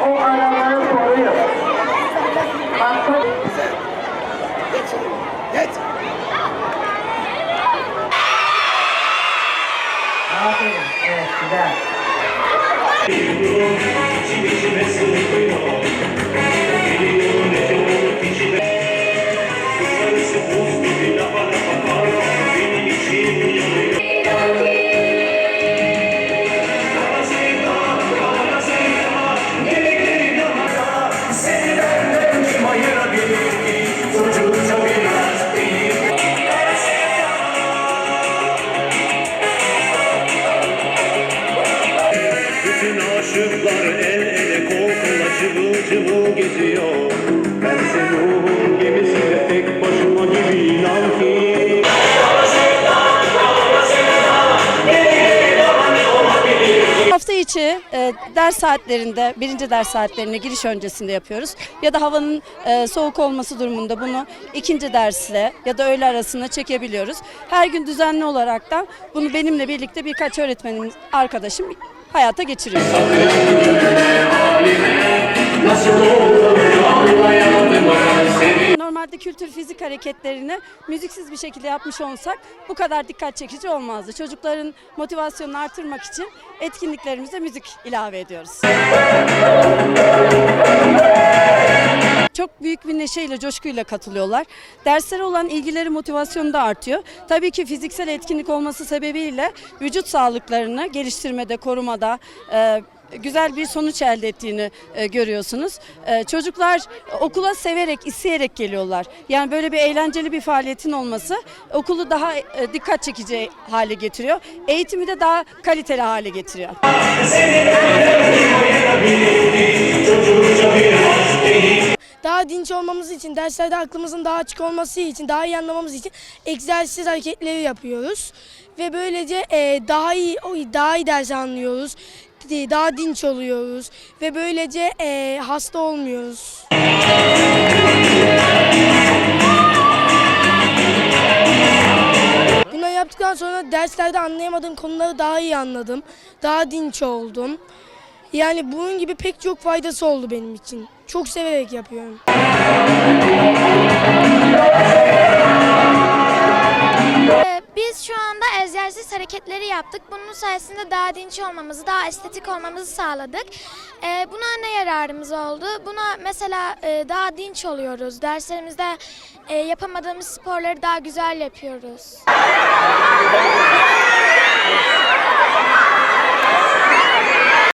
O araları koruyor. Bak Aferin. Evet, güzel. Cıvıl geziyor Bense ruhun gemisinde tek başıma gibi inan ki Hafta içi e, ders saatlerinde, birinci ders saatlerine giriş öncesinde yapıyoruz. Ya da havanın e, soğuk olması durumunda bunu ikinci dersle ya da öğle arasında çekebiliyoruz. Her gün düzenli olarak da bunu benimle birlikte birkaç öğretmenimiz, arkadaşım hayata geçiriyor. Normalde kültür fizik hareketlerini müziksiz bir şekilde yapmış olsak bu kadar dikkat çekici olmazdı. Çocukların motivasyonunu artırmak için etkinliklerimize müzik ilave ediyoruz. Neşeyle, coşkuyla katılıyorlar. Derslere olan ilgileri, motivasyonu da artıyor. Tabii ki fiziksel etkinlik olması sebebiyle vücut sağlıklarını geliştirmede, korumada, e, güzel bir sonuç elde ettiğini e, görüyorsunuz. E, çocuklar okula severek, isteyerek geliyorlar. Yani böyle bir eğlenceli bir faaliyetin olması okulu daha e, dikkat çekici hale getiriyor. Eğitimi de daha kaliteli hale getiriyor. Daha dinç olmamız için, derslerde aklımızın daha açık olması için, daha iyi anlamamız için egzersiz hareketleri yapıyoruz. Ve böylece e, daha iyi daha iyi ders anlıyoruz. e, Daha dinç oluyoruz ve böylece e, hasta olmuyoruz. Bunları yaptıktan sonra derslerde anlayamadığım konuları daha iyi anladım. Daha dinç oldum. Yani bunun gibi pek çok faydası oldu benim için. Çok severek yapıyorum. Ee, Biz şu anda egzersiz hareketleri yaptık. Bunun sayesinde daha dinç olmamızı, daha estetik olmamızı sağladık. Ee, Buna ne yararımız oldu? Buna mesela e, daha dinç oluyoruz. Derslerimizde e, yapamadığımız sporları daha güzel yapıyoruz.